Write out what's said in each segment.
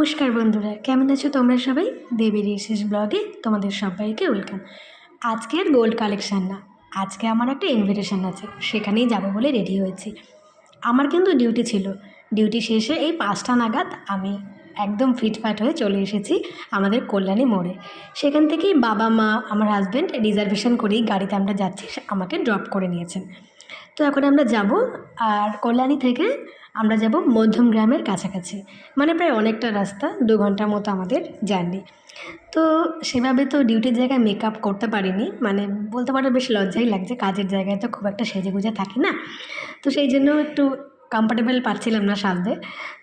নমস্কার বন্ধুরা, কেমন আছো তোমরা সবাই? দেবী রিসেস ব্লগে তোমাদের সবাইকে ওয়েলকাম। আজকের গোল্ড কালেকশান না, আজকে আমার একটা ইনভিটেশন আছে, সেখানেই যাব বলে রেডি হয়েছি। আমার কিন্তু ডিউটি ছিল ডিউটি শেষে এই পাঁচটা নাগাদ আমি একদম ফিটফাট হয়ে চলে এসেছি আমাদের কল্যাণী মোড়ে। সেখান থেকেই বাবা মা, আমার হাজব্যান্ড রিজার্ভেশন করেই গাড়িতে আমরা যাচ্ছি আমাকে ড্রপ করে নিয়েছেন। তো এখন আমরা যাব, আর কল্যাণী থেকে আমরা যাব মধ্যম গ্রামের কাছাকাছি। মানে প্রায় অনেকটা রাস্তা, দু ঘণ্টার মতো আমাদের জার্নি। তো সেভাবে তো ডিউটির জায়গায় মেকআপ করতে পারিনি মানে বলতে পারো বেশ লজ্জাই লাগছে, কাজের জায়গায় তো খুব একটা সেজে গুজে থাকি না। তো সেই জন্য একটু কমফর্টেবল পাচ্ছিলাম না সাজতে।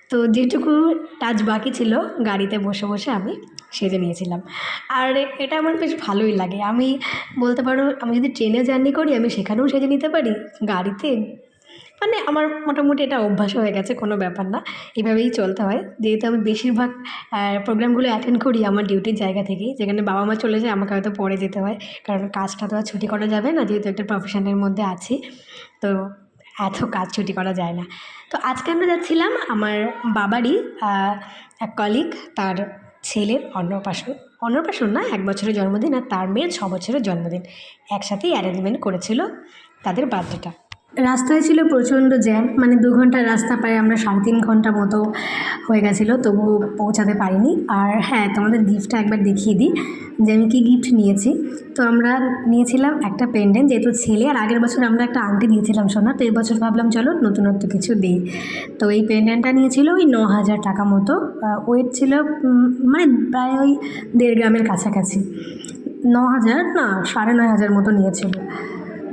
তো যেটুকু টাচ বাকি ছিল গাড়িতে বসে বসে আমি সেজে নিয়েছিলাম। আর এটা আমার বেশ ভালোই লাগে। আমি বলতে পারো, আমি যদি ট্রেনে জার্নি করি, আমি সেখানেও সেজে নিতে পারি গাড়িতে। মানে আমার মোটামুটি এটা অভ্যাস হয়ে গেছে, কোনো ব্যাপার না। এভাবেই চলতে হয়। যেহেতু আমি বেশিরভাগ প্রোগ্রামগুলো অ্যাটেন্ড করি আমার ডিউটির জায়গা থেকেই। যেখানে বাবা মা চলে যায়, আমাকে হয়তো পরে যেতে হয়। কারণ কাজটা তো আর ছুটি করা যাবে না, যেহেতু একটা প্রফেশনের মধ্যে আছি। তো এত কাজ ছুটি করা যায় না। তো আজকে আমরা যাচ্ছিলাম আমার বাবারই এক কলিগ তার ছেলের অন্নপ্রাশন। অন্নপ্রাশন না, এক বছরের জন্মদিন আর তার মেয়ের ছ বছরের জন্মদিন। একসাথেই অ্যারেঞ্জমেন্ট করেছিল তাদের বার্থডেটা। রাস্তায় ছিল প্রচণ্ড জ্যাম মানে দু ঘণ্টার রাস্তা প্রায় আমরা সাড়ে তিন ঘণ্টা মতো হয়ে গেছিল, তবু পৌঁছাতে পারিনি। আর হ্যাঁ তোমাদের গিফটটা একবার দেখিয়ে দিই, যে আমি কী গিফট নিয়েছি। তো আমরা নিয়েছিলাম একটা পেন্ডেন্ট যেহেতু ছেলে, আর আগের বছর আমরা একটা আংটি দিয়েছিলাম সোনা, তো এবছর ভাবলাম চলো নতুনত্ব কিছু দিই। তো এই পেন্ডেন্টটা নিয়েছিল ওই ন হাজার টাকা মতো ওয়েট ছিল মানে প্রায় ওই দেড় গ্রামের কাছাকাছি। ন হাজার না, সাড়ে নয় হাজার মতো নিয়েছিল।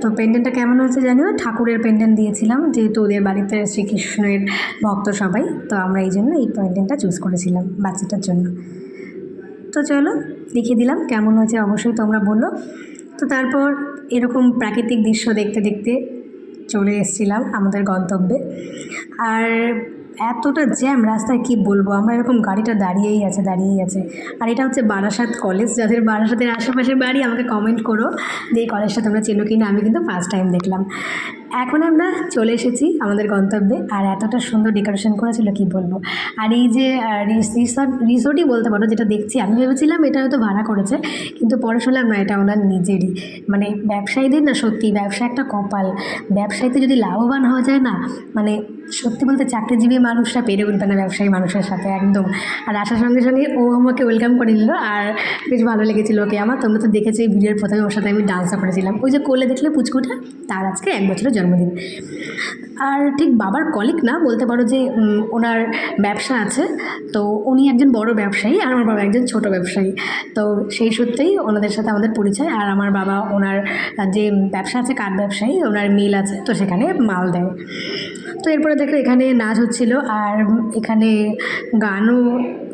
তো পেন্ডেন্টটা কেমন হয়েছে জানিও? ঠাকুরের পেন্ডেন্ট দিয়েছিলাম, যেহেতু ওদের বাড়িতে শ্রীকৃষ্ণের ভক্ত সবাই, তো আমরা এই জন্য এই পেন্ডেন্টটা চুজ করেছিলাম বাচ্চাটার জন্য। তো চলো, দেখিয়ে দিলাম কেমন হয়েছে, অবশ্যই তোমরা বলল তো তারপর এরকম প্রাকৃতিক দৃশ্য দেখতে দেখতে চলে এসেছিলাম আমাদের গন্তব্যে। আর এতটা জ্যাম রাস্তায় কি বলব? আমরা এরকম গাড়িটা দাঁড়িয়েই আছে দাঁড়িয়েই আছে। আর এটা হচ্ছে বারাসাত কলেজ। যাদের বারাসাতের আশেপাশের বাড়ি আমাকে কমেন্ট করো যে এই কলেজটা তোমরা চেনো কিনা? আমি কিন্তু ফার্স্ট টাইম দেখলাম। এখন আমরা চলে এসেছি আমাদের গন্তব্যে, আর এতটা সুন্দর ডেকোরেশন করেছিল, কি বলব? আর এই যে রিসর্ট রিসোর্টই বলতে পারো, যেটা দেখছি, আমি ভেবেছিলাম এটা হয়তো ভাড়া করেছে, কিন্তু পরে শুনলাম না, এটা ওনার নিজেরই। মানে ব্যবসায়ীদের না সত্যি, ব্যবসা একটা কপাল। ব্যবসায়ীতে যদি লাভবান হওয়া যায় না মানে সত্যি বলতে চাকরিজীবী মানুষরা পেরে উঠবে না ব্যবসায়ী মানুষের সাথে, একদম। আর আসার সঙ্গে সঙ্গে ও আমাকে ওয়েলকাম করে নিল, আর বেশ ভালো লেগেছিল ওকে আমার। তোমরা তো দেখেছ ভিডিওর প্রথমে, ওর সাথে আমি ডান্সও করেছিলাম। ওই যে কোলে দেখলে পুচকুটা, তার আজকে এক বছরের জন্মদিন। আর ঠিক বাবার কলিক না, বলতে পারো যে ওনার ব্যবসা আছে। তো উনি একজন বড় ব্যবসায়ী আর আমার বাবা একজন ছোট ব্যবসায়ী। তো সেই সূত্রেই ওনাদের সাথে আমাদের পরিচয়। আর আমার বাবা ওনার যে ব্যবসা আছে, কাঠ ব্যবসায়ী, ওনার মিল আছে। তো সেখানে মাল দেয়। তো এরপরে দেখো এখানে নাচ হচ্ছিল। আর এখানে গানও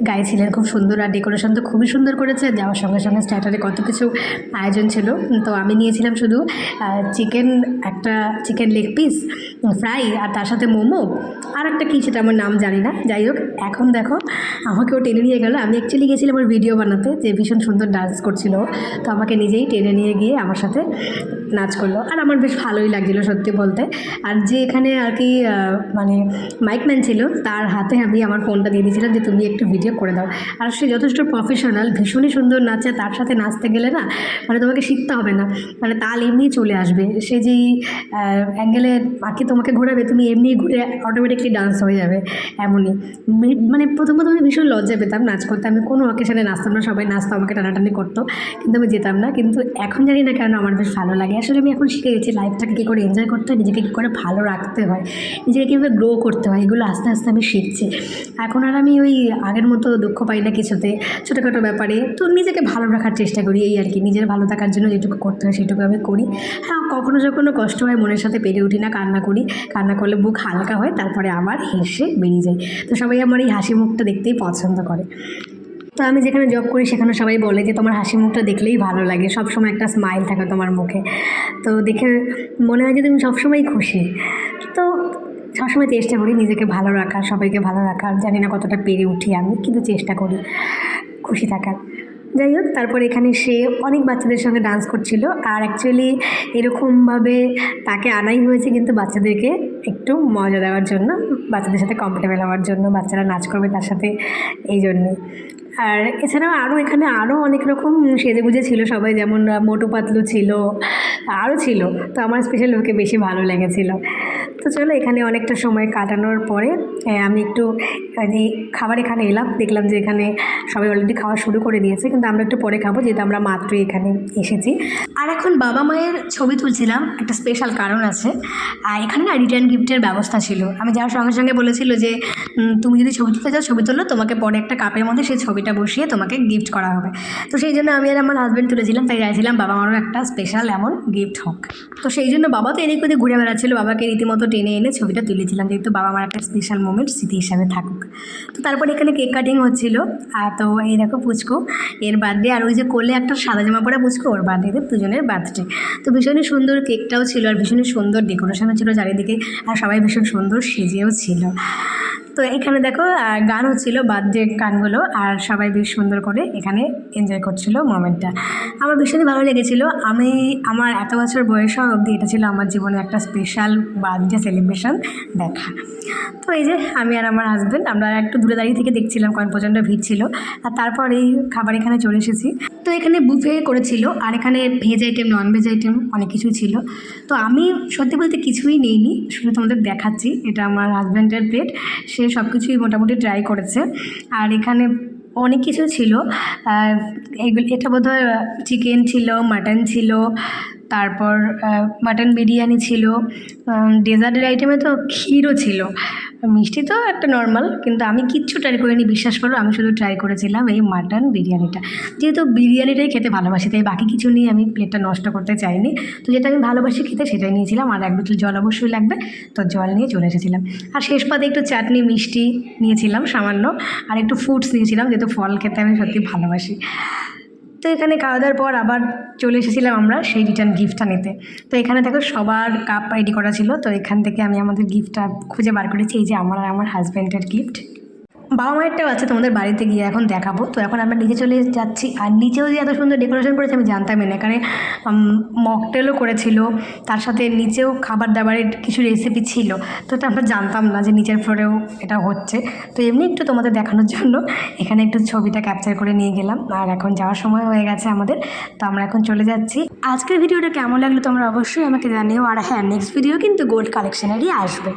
গাইছিলেন, খুব সুন্দর। আর ডেকোরেশন তো খুবই সুন্দর করেছে। যাওয়ার সঙ্গে সঙ্গে স্ট্যাটারে কত কিছু আয়োজন ছিল। তো আমি নিয়েছিলাম শুধু চিকেন একটা চিকেন লেগ পিস ফ্রাই আর তার সাথে মোমো। আর একটা কী সেটা আমার নাম জানি না। যাই হোক, এখন দেখো, আমাকেও টেনে নিয়ে গেল। আমি অ্যাকচুয়ালি গেছিলাম আমার ভিডিও বানাতে, যে ভীষণ সুন্দর ডান্স করছিল। তো আমাকে নিজেই টেনে নিয়ে গিয়ে আমার সাথে নাচ করল। আর আমার বেশ ভালোই লাগছিল সত্যি বলতে। আর যে এখানে আর কি মানে মাইকম্যান ছিল, তার হাতে আমি আমার ফোনটা দিয়ে দিয়েছিলাম যে, তুমি একটু ভিডিও করে দাও। আর সে যথেষ্ট প্রফেশনাল ভীষণই সুন্দর নাচে, তার সাথে নাচতে গেলে না মানে তোমাকে শিখতে হবে না। মানে তাল এমনি চলে আসবে। সে যেই অ্যাঙ্গেলে বাকি তোমাকে ঘোরাবে, তুমি এমনি ঘুরে অটোমেটিকলি ডান্স হয়ে যাবে, এমনই। মানে প্রথম প্রথম আমি ভীষণ লজ্জা পেতাম নাচ করতে। আমি কোনো অকেশনে নাচতাম না, সবাই নাচতো, আমাকে টানাটানি করতো, কিন্তু আমি যেতাম না। কিন্তু এখন জানি না কেন আমার বেশ ভালো লাগে। আসলে আমি এখন শিখে গেছি লাইফটাকে কী করে এনজয় করতে হয়, নিজেকে কী করে ভালো রাখতে হয়, নিজেকে কীভাবে গ্রো করতে হয়, এগুলো আস্তে আস্তে আমি শিখছি। এখন আর আমি ওই আগের মতো দুঃখ পাই না কিছুতে, ছোটোখাটো ব্যাপারে। তো নিজেকে ভালো রাখার চেষ্টা করি এই আর কি, নিজের ভালো থাকার জন্য যেটুকু করতে হয় সেটুকু আমি করি। হ্যাঁ কখনো যখনও কষ্ট হয় মনের সাথে পেরে উঠি না, কান্না করি, কান্না করলে বুক হালকা হয়, তারপরে আবার হেসে বেরিয়ে যায় তো সবাই আমার এই হাসি মুখটা দেখতেই পছন্দ করে। তো আমি যেখানে জব করি সেখানে সবাই বলে যে, তোমার হাসি মুখটা দেখলেই ভালো লাগে। সবসময় একটা স্মাইল থাকে তোমার মুখে। তো দেখে মনে হয় যে, তুমি সবসময় খুশি। তো সবসময় চেষ্টা করি নিজেকে ভালো রাখার, সবাইকে ভালো রাখার। জানি না কতটা পেরে উঠি আমি, কিন্তু চেষ্টা করি খুশি থাকার। যাই হোক, তারপর এখানে সে অনেক বাচ্চাদের সঙ্গে ডান্স করছিল আর অ্যাকচুয়ালি এরকমভাবে তাকে আনাই হয়েছে কিন্তু বাচ্চাদেরকে একটু মজা দেওয়ার জন্য, বাচ্চাদের সাথে কমফোর্টেবল হওয়ার জন্য, বাচ্চারা নাচ করবে তার সাথে, এই জন্যে আর এছাড়াও আরও এখানে আরও অনেক রকম সেজেগুজে ছিল সবাই, যেমন মোটু পাতলু ছিল আরও ছিল। তো আমার স্পেশাল ওকে বেশি ভালো লেগেছিলো। তো চলো এখানে অনেকটা সময় কাটানোর পরে আমি একটু খাবার এখানে এলাম। দেখলাম যে এখানে সবাই অলরেডি খাওয়া শুরু করে দিয়েছে, কিন্তু আমরা একটু পরে খাব, যেহেতু আমরা মাত্রই এখানে এসেছি। আর এখন বাবা মায়ের ছবি তুলছিলাম, একটা স্পেশাল কারণ আছে। আর এখানে না রিটার্ন গিফটের ব্যবস্থা ছিল। আমি যাওয়ার সঙ্গে সঙ্গে বলেছিল যে তুমি যদি ছবি তুলতে চাও, ছবি তুলো, তোমাকে পরে একটা কাপের মধ্যে সেই ছবিটা বসিয়ে তোমাকে গিফট করা হবে। তো সেই জন্য আমি আর আমার হাজব্যান্ড তুলেছিলাম, তাই চাইছিলাম বাবা মারও একটা স্পেশাল এমন গিফট হোক। তো সেই জন্য বাবা তো এদিক ওদিক ঘুরে বেড়াচ্ছিল, বাবাকে রীতিমতো টেনে এনে ছবিটা তুলেছিলাম, যেহেতু বাবা আমার একটা স্পেশাল মোমেন্ট স্মৃতি হিসাবে থাকুক। তো তারপরে এখানে কেক কাটিং হচ্ছিল, আর তো এই দেখো পুচকু, এর বার্থডে আর ওই যে কোলে একটা সাদা জামা পরা পুচকু, ওর বার্থডেতে দুজনের বার্থডে তো ভীষণই সুন্দর কেকটাও ছিল, আর ভীষণই সুন্দর ডেকোরেশনও ছিল চারিদিকে, আর সবাই ভীষণ সুন্দর সেজেও ছিল। তো এখানে দেখো গান হচ্ছিল বার্থডে গানগুলো আর সবাই বেশ সুন্দর করে এখানে এনজয় করছিল মোমেন্টটা আমার ভীষণই ভালো লেগেছিল। আমি, আমার এত বছর বয়স অবধি এটা ছিল আমার জীবনে একটা স্পেশাল বার্থডে সেলিব্রেশন দেখা। তো এই যে, আমি আর আমার হাজব্যান্ড আমরা একটু দূরে দাঁড়িয়ে থেকে দেখছিলাম কারণ প্রচণ্ড ভিড় ছিল। আর তারপর এই খাবার এখানে চলে এসেছি। তো এখানে বুফে করেছিল, আর এখানে veg item non veg item অনেক কিছুই ছিল। তো আমি সত্যি বলতে কিছুই নেইনি, শুধু তোমাদের দেখাচ্ছি। এটা আমার হাজব্যান্ডের প্লেট সে সব কিছুই মোটামুটি ট্রাই করেছে। আর এখানে অনেক কিছু ছিল। এগুলো, এটা বোধহয় চিকেন ছিল মাটন ছিল তারপর মাটন বিরিয়ানি ছিল ডেজার্টের আইটেমে তো ক্ষীরও ছিল। মিষ্টি তো একটা নর্মাল কিন্তু আমি কিচ্ছু ট্রাই করিনি, বিশ্বাস করো, আমি শুধু ট্রাই করেছিলাম এই মাটন বিরিয়ানিটা। যেহেতু বিরিয়ানিটাই খেতে ভালোবাসি, তাই বাকি কিছু নিয়ে আমি প্লেটটা নষ্ট করতে চাইনি। তো যেটা আমি ভালোবাসি খেতে, সেটাই নিয়েছিলাম, আর এক বোতল জল অবশ্যই লাগবে, তো জল নিয়ে চলে এসেছিলাম। আর শেষ পাতে একটু চাটনি, মিষ্টি নিয়েছিলাম সামান্য, আর একটু ফ্রুটস নিয়েছিলাম, যেহেতু ফল খেতে আমি সত্যি ভালোবাসি। তো এখানে খাওয়া দাওয়ার পর আবার চলে এসেছিলাম আমরা সেই রিটার্ন গিফটটা নিতে। তো এখানে দেখো সবার কাপ রেডি করা ছিল, তো এখান থেকে আমি আমাদের গিফটটা খুঁজে বার করেছি, এই যে আমার আর আমার হাজব্যান্ডের গিফট বাবা মায়েরটাও আছে তোমাদের বাড়িতে গিয়ে এখন দেখাবো। তো এখন আমরা নিচে চলে যাচ্ছি। আর নিচেও যে এত সুন্দর ডেকোরেশন করেছে আমি জানতামই না। এখানে মকটেলও করেছিল। তার সাথে নিচেও খাবার দাবারের কিছু রেসিপি ছিল। তো এটা আমরা জানতাম না যে নিচের ফ্লোরেও এটা হচ্ছে। তো এমনি একটু তোমাদের দেখানোর জন্য এখানে একটু ছবিটা ক্যাপচার করে নিয়ে গেলাম। আর এখন যাওয়ার সময় হয়ে গেছে আমাদের। তো আমরা এখন চলে যাচ্ছি। আজকের ভিডিওটা কেমন লাগল তোমরা অবশ্যই আমাকে জানিও। আর হ্যাঁ নেক্সট ভিডিও কিন্তু গোল্ড কালেকশনেরই আসবে।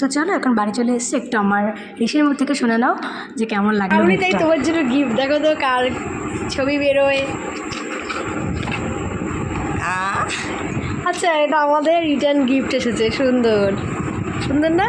তো চলো এখন বাড়ি চলে এসেছি। একটু আমার ঋষির মুখ থেকে শুনে নাও। যে কেমন লাগে আমি তাই তোমার জন্য গিফট দেখো তো কার ছবি বেরোয়। আচ্ছা এটা আমাদের রিটার্ন গিফট এসেছে। সুন্দর। সুন্দর না?